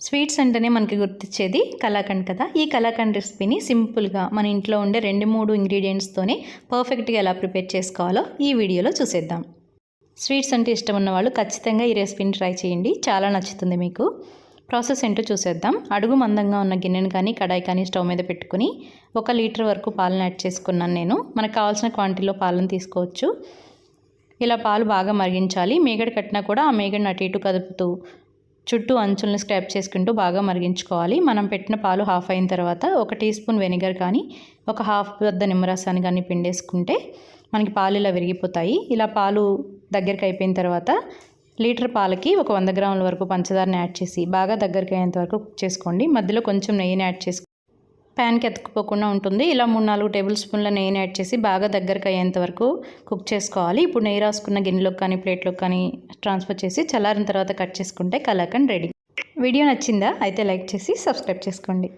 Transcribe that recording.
Sweets అంటేనే మనకి గుర్తించేది కలాకండ్ కదా. ఈ కలాకండ్ రెసిపీని సింపుల్గా మన ఇంట్లో ఉండే రెండు మూడు ఇంగ్రీడియంట్స్తోనే పర్ఫెక్ట్గా ఎలా ప్రిపేర్ చేసుకోవాలో ఈ వీడియోలో చూసేద్దాం. స్వీట్స్ అంటే ఇష్టం ఉన్న వాళ్ళు ఖచ్చితంగా ఈ రెసిపీని ట్రై చేయండి. చాలా నచ్చుతుంది మీకు. ప్రాసెస్ ఏంటో చూసేద్దాం. అడుగు మందంగా ఉన్న గిన్నెను కానీ కడాయి కానీ స్టవ్ మీద పెట్టుకుని ఒక లీటర్ వరకు పాలను యాడ్ చేసుకున్నాను నేను. మనకు కావాల్సిన క్వాంటిటీలో పాలను తీసుకోవచ్చు. ఇలా పాలు బాగా మరిగించాలి. మేగడ కట్టినా కూడా ఆ మేగడిని అటు ఇటు కదుపుతూ చుట్టూ అంచుల్ని స్క్రాప్ చేసుకుంటూ బాగా మరిగించుకోవాలి. మనం పెట్టిన పాలు హాఫ్ అయిన తర్వాత ఒక టీ స్పూన్ వెనిగర్ కానీ ఒక హాఫ్ వద్ద నిమ్మరసాన్ని కానీ పిండేసుకుంటే మనకి పాలు ఇలా విరిగిపోతాయి. ఇలా పాలు దగ్గరికి అయిపోయిన తర్వాత లీటర్ పాలకి ఒక వంద గ్రాముల వరకు పంచదారని యాడ్ చేసి బాగా దగ్గరికి అయ్యేంత వరకు కుక్ చేసుకోండి. మధ్యలో కొంచెం నెయ్యిని యాడ్ చేసుకుని ప్యాన్కి ఎత్తుకుపోకుండా ఉంటుంది. ఇలా మూడు నాలుగు టేబుల్ స్పూన్ల నెయ్యిని యాడ్ చేసి బాగా దగ్గరకు అయ్యేంత వరకు కుక్ చేసుకోవాలి. ఇప్పుడు నెయ్యి రాసుకున్న గిన్నెలోకి కానీ ప్లేట్లోకి కానీ ట్రాన్స్ఫర్ చేసి చల్లారిన తర్వాత కట్ చేసుకుంటే కలాకండ్ రెడీ. వీడియో నచ్చిందా? అయితే లైక్ చేసి సబ్స్క్రైబ్ చేసుకోండి.